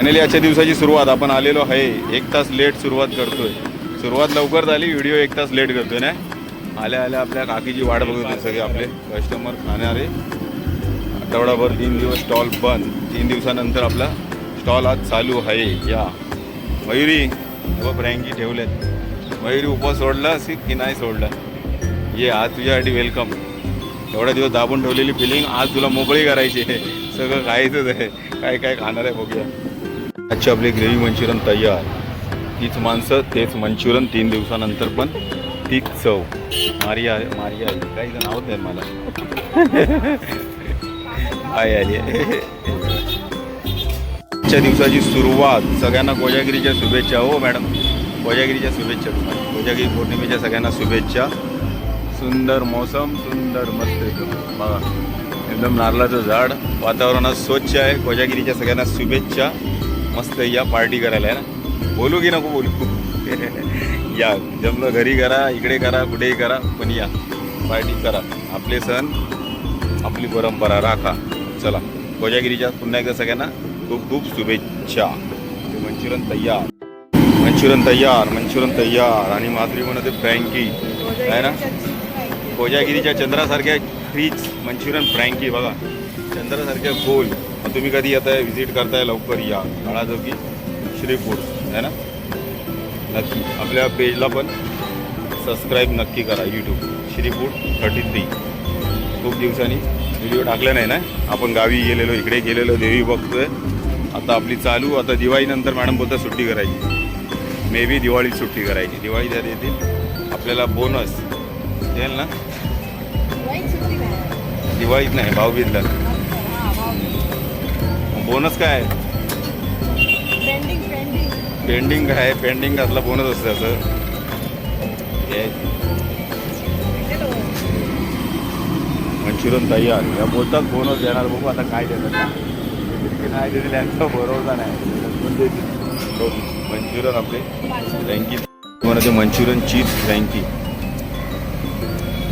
Finally आजच्या दिवसाची सुरुवात. आपण आलेलो आहे. एक तास लेट सुरुवात करतोय. सुरुवात लवकर झाली व्हिडिओ एक तास लेट करतोय ना आल्या आल्या आपल्या काकीची वाट बघत होते सगळे आपले. कस्टमर खाणारे आठवडाभर तीन दिवस स्टॉल बंद. तीन दिवसानंतर आपला स्टॉल आज चालू आहे. या. मयुरी व फ्रँकी ठेवल्यात मयुरी उपवास सोडला असे की नाही सोडला? ये आज तुझ्यासाठी वेलकम एवढा दिवस दाबून ठेवलेली फिलिंग आज तुला मोकळी करायची आहे. सगळं खायचंच आहे. काय काय खाणार आहे बघूया. आजची आपली ग्रेव्ही मंचुरियन तयार. तीच माणसं तेच मंचुरियन तीन दिवसानंतर पण तीच चव. मारिया मारिया आली काही जण नावच नाही मला. आई आली आजच्या दिवसाची सुरुवात. सगळ्यांना कोजागिरीच्या शुभेच्छा. हो मॅडम. कोजागिरीच्या शुभेच्छा तुम्हाला. कोजागिरी पौर्णिमेच्या सगळ्यांना शुभेच्छा. सुंदर मौसम सुंदर मस्त एकदम. बघा एकदम नारळाचं झाड. वातावरणात स्वच्छ आहे. कोजागिरीच्या सगळ्यांना शुभेच्छा. मस्त या पार्टी करायला आहे ना? बोलू की नको बोलू? या जमलं घरी करा इकडे करा कुठेही करा पण या. पार्टी करा. आपले सण आपली परंपरा राखा. चला कोजागिरीच्या पुन्हा एकदा सगळ्यांना खूप खूप शुभेच्छा. मंचुरन मंचुरियन तयार. मंचुरियन तयार मंचुरियन तयार. आणि माधुरी म्हणते फ्रँकी. आहे ना? कोजागिरीच्या चंद्रासारख्या फ्रीज मंचुरियन फ्रँकी बघा. चंद्रासारख्या गोल. मग तुम्ही कधी येत आहे व्हिजिट करताय लवकर या. काळाजोगी श्री फूड आहे ना? नक्की. आपल्या पेजला पण सबस्क्राईब नक्की करा YouTube Shri food thirty three खूप दिवसांनी व्हिडिओ टाकले नाही ना? आपण गावी गेलेलो इकडे गेलेलो देवी बघतोय. आता आपली चालू आता दिवाळीनंतर मॅडम बोलतात सुट्टी करायची. मे बी दिवाळीत सुट्टी करायची. दिवाळी त्यात येतील आपल्याला बोनस येईल ना? दिवाळीत नाही भाऊबीजला. बोनस काय? पेंडिंग काय आहे पेंडिंग असला बोनस असतं असं हे. मंचुरियन तयार या बोलतात बोनस देणार बघू आता काय देतात. नाही देतील यांचा भरोसा नाही. मंचुरियन आपले. फ्रँकी म्हणते मंचुरियन चीज फ्रँकी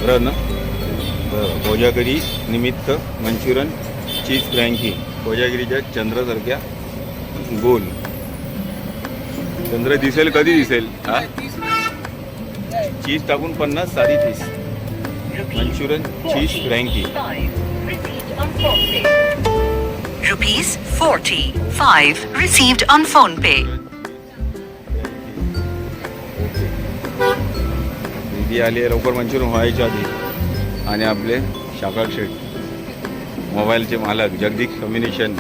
बरं ना? बरं कोजागिरी निमित्त मंचुरियन चीज फ्रँकी कोजागिरीच्या चंद्रासारख्या गोल. चंद्र दिसेल कधी दिसेल? हा? चीज टाकून पन्नास साडी तीस. Manchurian cheese frankie Rupees 45 received on phone pay. दीदी आली आहे लवकर मंचुरियन व्हायच्या आधी. आणि आपले शाकाळ शेठ मोबाईलचे मालक जगदीश कम्युनिकेशन.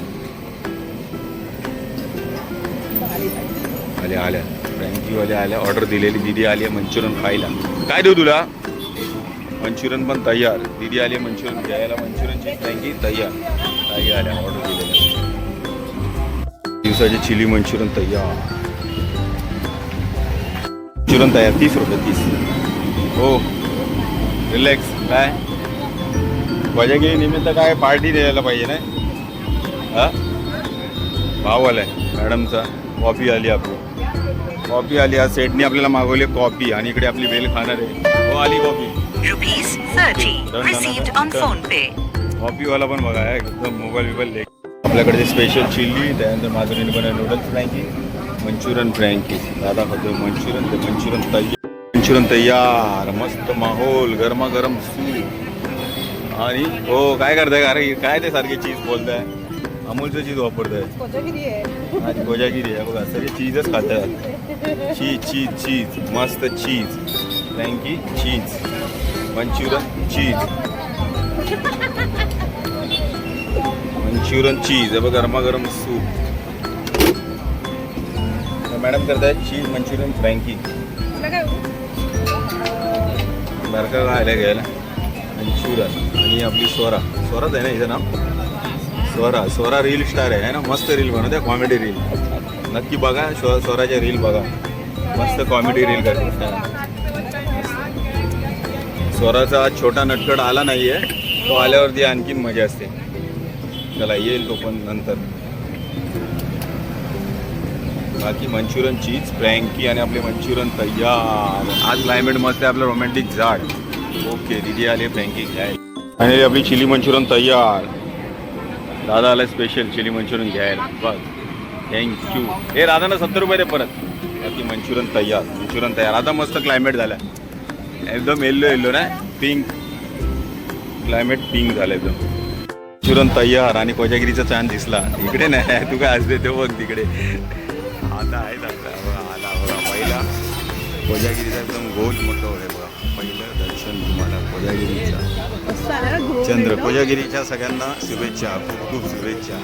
आल्या आल्या. फ्रँकीवाले आल्या ऑर्डर दिलेली दीदी आली आहे मंचुरियन खायला. काय देऊ तुला? मंचुरियन पण तयार. दीदी आली आहे मंचुरियन घ्यायला. मंचुरियनची फ्रँकी तयार. ताई आल्या ऑर्डर दिलेल्या. दिवसाचे चिली मंचुरियन तयार. मंचुरियन तयार तीस रुपये तीस. हो. रिलॅक्स काय कोजागिरी निमित्त काय पार्टी द्यायला पाहिजे ना हा? भाव आलाय मॅडमचा. कॉफी आली आपली. कॉफी आली आज सेटने आपल्याला मागवली कॉफी आणि इकडे आपली बेल खाणार आहे. हो आली coffee. Rupees 30 received on phone pay. कॉफीवाला पण बघा आहे, एकदम मोबाईल बिबाईल लेक आपल्याकडे स्पेशल चिल्ली त्यानंतर माधुरीने बनवलं नूडल्स फ्रँकी मंचुरियन फ्रँकी दादा खातो मंचुरियन ते मंचुरियन तयार. मंचुरियन तयार मस्त माहोल गरमागरम सूप आणि हो काय करताय? अरे काय ते सारखे चीज बोलताय? अमूलचं चीज वापरताय. आज कोजागिरी आहे. बघा सगळे चीजच खातात. चीज चीज चीज मस्त cheese frankie cheese Manchurian cheese Manchurian cheese आहे बघ गरमागरम सूप मॅडम करतायत चीज मंचुरियन फ्रँकी? बरं का खायला आणि मंचुरियन आणि आपली स्वरा. स्वराच आहे ना हिचं नाव? स्वरा. स्वरा रील स्टार आहे. ना? मस्त रील बनवते. कॉमेडी रील नक्की बघा. स्व स्वराच्या रील बघा. मस्त कॉमेडी रील करते. स्वराचा आज छोटा नटखट आला नाही आहे तो आल्यावरती आणखीन मजा असते. चला येईल तो पण नंतर. बाकी मंचुरियन चीज फ्रँकी आणि आपले मंचुरियन तयार. आज क्लायमेट मस्त आहे. आपलं रोमॅन्टिक झाड. ओके दीदी आले फ्रँकी घ्याय आणि आपली चिली मंचुरियन तयार. दादा आला स्पेशल चिली मंचुरियन घ्यायला. बस. थँक्यू हे राधाना सत्तर रुपये दे परत. बाकी मंचुरियन तयार. मंचुरियन तयार. आता मस्त क्लायमेट झालं. एकदम येल्लो येल्लो ना? पिंक क्लायमेट पिंक झालं एकदम. मंचुरियन तयार आणि कोजागिरीचा चांद दिसला. इकडे नाही. तू काय असते तो बघ तिकडे. आता आहे आता. आला बघा पहिला. कोजागिरीचा एकदम गोल मोठं कोजागिरीचा. चंद्र कोजागिरीच्या सगळ्यांना शुभेच्छा खूप खूप शुभेच्छा.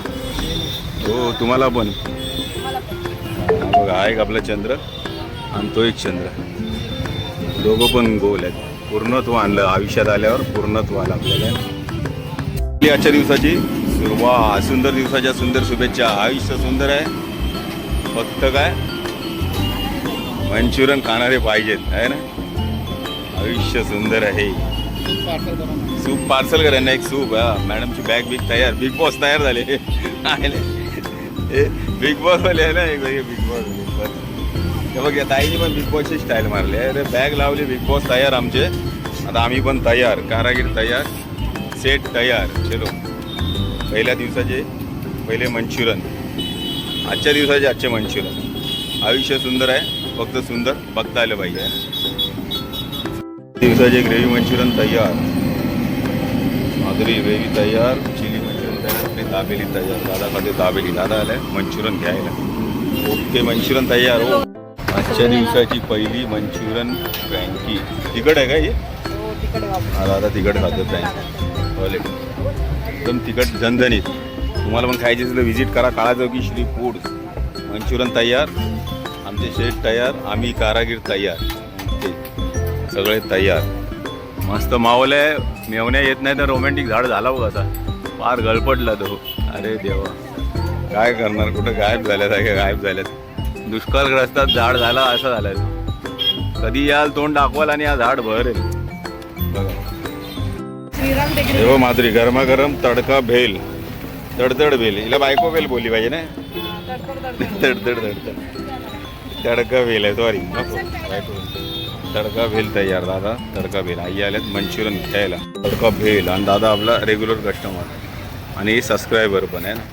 हो तुम्हाला पण. बघा एक आपला चंद्र आणि तो एक चंद्र. दोघं पण गोल आहेत. पूर्णत्व आणलं आयुष्यात आल्यावर पूर्णत्व आलं आपल्याला. आजच्या दिवसाची सुरुवात सुंदर दिवसाच्या सुंदर शुभेच्छा. आयुष्य सुंदर आहे. फक्त काय? मंचुरियन खाणारे पाहिजेत आहे ना? आयुष्य सुंदर आहे. सूप पार्सल करा ना एक सूप हा. मॅडमची बॅग बिग तयार बिग बॉस तयार झाले. बिग बॉस वाले आहे ना एक बिग बॉस बिग बॉस हे बघ या ताईने पण बिग बॉसची स्टाईल मारली अरे बॅग लावली बिग बॉस तयार आमचे. आता आम्ही पण तयार कारागीर तयार सेट तयार. चलो. पहिल्या दिवसाचे पहिले मंचुरियन. आजच्या दिवसाचे आजचे मंचुरियन. आयुष्य सुंदर आहे फक्त सुंदर बघता आलं पाहिजे. दिवसाचे ग्रेव्ही मंचुरियन तयार. माधुरी ग्रेव्ही तयार चिली मंचुरियन तयार आपली दाबेली तयार. दादा खाते दाबेली. दादा आलाय मंचुरियन घ्यायला. ओके मंचुरियन तयार हो. आजच्या दिवसाची पहिली मंचुरियन फ्रँकी. तिकट आहे का हे? हा दादा तिकट खातो फ्रँकी. एकदम तिकट झणझणीत. तुम्हाला पण खायची असेल तर व्हिजिट करा. काळाचौकी श्री फूड. मंचुरियन तयार. आमचे शेफ तयार. आम्ही कारागीर तयार. सगळे तयार. मस्त माहोल आहे मेवण्या येत नाही तर रोमॅन्टिक झाड झाला बघ आता. फार गळपटला तो. अरे देवा. काय करणार? कुठं गायब झाल्या सगळ्या गायब झाल्यात. दुष्काळग्रस्तात झाड झाला असं झालंय. कधी याल तोंड दाखवाल आणि हा झाड भरेल बघ. माधुरी गरमागरम तडका भेल. तडतड भेल. हिला बायको भेल बोलली पाहिजे ना? तडतड तडतड. तडका भेल आहे सॉरी बायको. तडका भेल तयार दादा. तडका भेल. आई आल्यात मंचुरियन घ्यायला. तडका भेल. आणि दादा आपला रेग्युलर कस्टमर आणि सबस्क्रायबर पण आहे ना.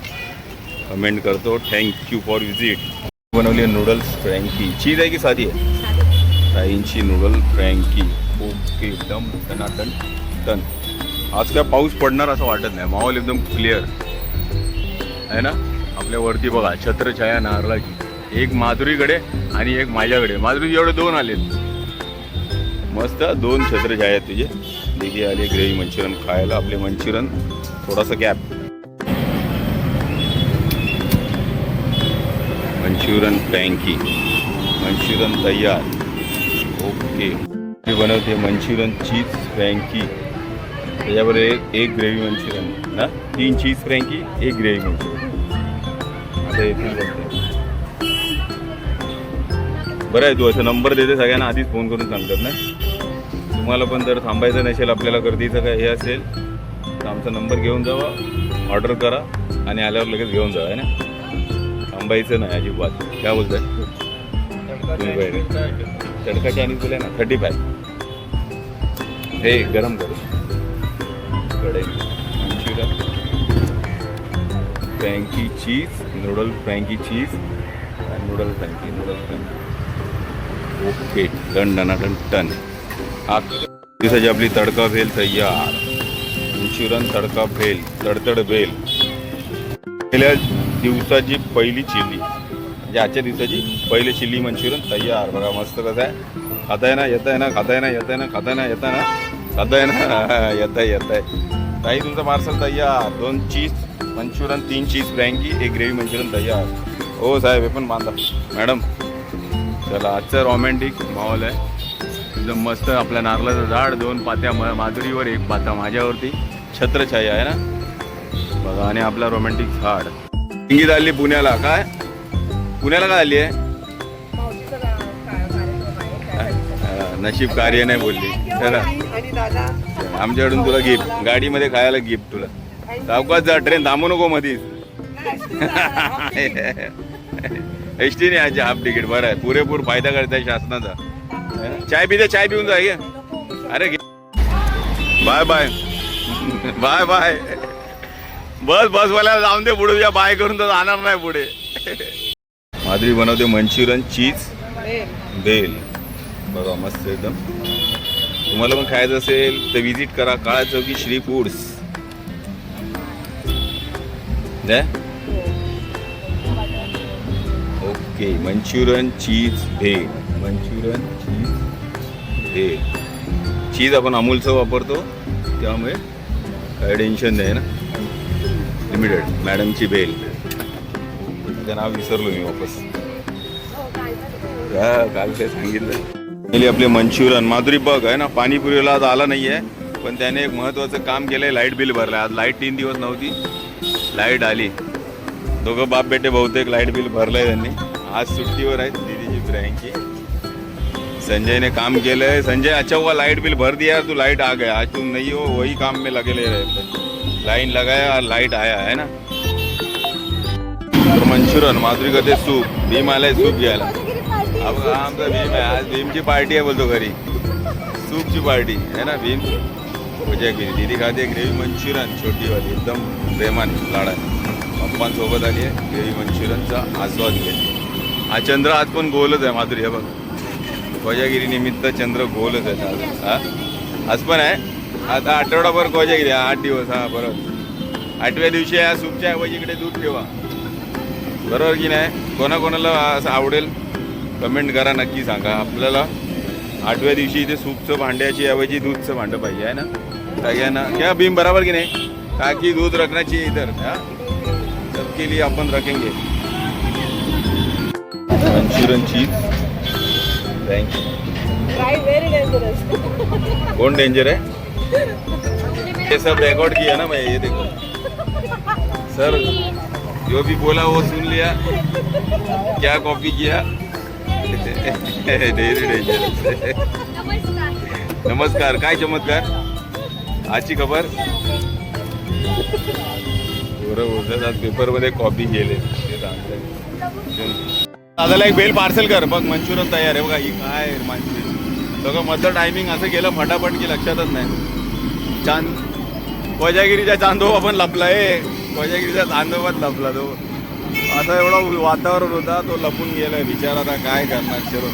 कमेंट करतो थँक्यू फॉर विजिट बनवली नूडल्स फ्रँकी चीज आहे की साधी आहे? ताईंची नूडल फ्रँकी ओके एकदम टनाटन टन. आज काय पाऊस पडणार असं वाटत नाही. माहोल एकदम क्लिअर आहे ना? आपल्या वरती बघा छत्रछाया नारळाची. एक माधुरीकडे आणि एक माझ्याकडे. माधुरी एवढे दोन आलेत. मस्त दोन छत्रछाया आहेत तुझे. दिदी आले ग्रेव्ही मंचुरियन खायला आपले मंचुरियन. थोडासा गॅप मंचुरियन फ्रँकी मंचुरियन तयार. ओके मी बनवते मंचुरियन चीज फ्रँकी त्याच्याबरोबर एक एक ग्रेव्ही मंचुरियन. ना तीन चीज फ्रँकी एक ग्रेव्ही मंचुरियन. आता येथून बनते. बरं आहे तू असं नंबर देते सगळ्यांना आधीच फोन करून सांगतात ना? तुम्हाला पण जर थांबायचं नसेल आपल्याला गर्दीचं काय हे असेल तर आमचा नंबर घेऊन जावा ऑर्डर करा आणि आल्यावर लगेच घेऊन जावा आहे ना? थांबायचं नाही अजिबात. काय बोलताय? तडका चायनीज बोलाय ना थर्टी फाय हे गरम करू. कडे frankie cheese noodle frankie cheese आणि noodle frankie noodle frankie okay done done done done दिवसाची आपली तडका भेल तयार. इन्शुरन्स तडका भेल तडतड भेल. गेल्या दिवसाची पहिली चिल्ली. म्हणजे आजच्या दिवसाची पहिली चिल्ली मंचुरियन तयार. बघा मस्त कसं आहे. खाताय ना येत आहे ना खाताय ना येत आहे ना खाताय ना येत आहे ना खाताय ना येत आहे येत आहे ताई तुमचं पार्सल तयार. दोन चीज मंचुरियन तीन चीज फ्रँकी एक ग्रेव्ही मंचुरियन तयार. हो साहेब हे पण बांधा. मॅडम चला आजचं रोमॅन्टिक माहोल आहे. एकदम मस्त आपल्या नारळाचं झाड दोन पात्या म माधुरीवर एक पाता माझ्यावरती. छत्रछाई आहे ना? बघा आणि आपला रोमॅन्टिक झाड. इंगी आली पुण्याला काय? पुण्याला काय आली आहे? नशीब कार्य नाही बोलली. चला. आमच्याकडून तुला गिफ्ट गाडीमध्ये खायला गिफ्ट तुला. सावकाश जा ट्रेन थांबू नको मधीच. एस टी नाही हाफ तिकीट. बरं आहे. पुरेपूर फायदा करताय शासनाचा. चाय पिते चाय पिऊन जा अरे bye bye. Bye bye. Bus बसवाल्याला जाऊन दे पुढे. तुझ्या बाय करून तर जाणार नाही पुढे. माधुरी बनवते मंचुरियन चीज. बेल. बघा मस्त एकदम. तुम्हाला पण खायचं असेल तर विजिट करा. काळा चौकी श्री फूड्स द्या okay Manchurian cheese bhel Manchurian cheese bhel cheese आपण अमूलचं वापरतो त्यामुळे काय टेन्शन नाही ना? लिमिटेड मॅडमची भेल त्याचं नाव विसरलो मी वापस. काय काल ते सांगितलं. आपले मंच्युरियन माधुरी बघ आहे ना पाणीपुरीला आज आला नाही आहे पण त्याने एक महत्त्वाचं काम केलं आहे लाइट बिल भरलं आज लाइट तीन दिवस नव्हती लाइट आली. दोघं बाप बेटे बहुतेक लाइट बिल भरलं आहे त्यांनी. आज सुट्टीवर आहेत दीदीची प्रियांकी संजय ने काम केलं है संजय अच्छा हुआ लाइट बिल भर दिया तू लाइट आ गया. आज तुम नहीं हो वही काम में लगे ले रहे थे. लाइन लगाया और लाइट आया है ना? तर मंचुरियन माधुरी करते सूप. भीम आलाय सूप घ्यायला. अब आमचा भीम आहे आज भीमची पार्टी आहे बोलतो घरी. सूपची पार्टी आहे ना भीम? मजा केली. दीदी खाते ग्रेव्ही मंचुरियन छोटीवाली. एकदम प्रेमान लाडा पप्पांसोबत आली आहे ग्रेव्ही मंचुरियनचा आस्वाद घेते हा चंद्र आज पण गोलच आहे माधुरी हे बघ. कोजागिरी निमित्त चंद्र गोलच आहे आज हा? आज पण आहे. आता आठवडाभर कोजागिरी आठ दिवस हा बरोबर. आठव्या दिवशी या सूपच्या ऐवजी इकडे दूध ठेवा. बरोबर की नाही? कोणाकोणाला असं आवडेल? कमेंट करा नक्की सांगा. आपल्याला आठव्या दिवशी इथे सूपचं भांड्याची ऐवजी दूधचं भांडं पाहिजे आहे ना? सगळ्यांना क्या भीम बराबर की नाही? ताकि दूध रखण्याची इतर इधर हाँ? सबके लिए रखेंगे. Manchurian cheese. Thank you Try very dangerous. कौन डेंजर है. ये सब रिकॉर्ड किया ना मैं ये देखो. सर जो भी बोला वो सुन लिया. क्या कॉपी किया? डेरी डेंजर नमस्कार. काय चमत्कार? आजची खबर? बरं बोलतात आज पेपरमध्ये कॉपी केले. ते सांगताय दादाला एक बेल पार्सल कर. बघ मंचुरियन तयार आहे. बघा ही काय मंचुरियन. सगळं मधलं टायमिंग असं केलं फटाफट की लक्षातच नाही. चांद कोजागिरीच्या चांदोबा पण लपलाय कोजागिरीच्या चांदोबात लपला तो. आता एवढा वातावरण होता तो लपून गेला बिचारा आता काय करणार चलो.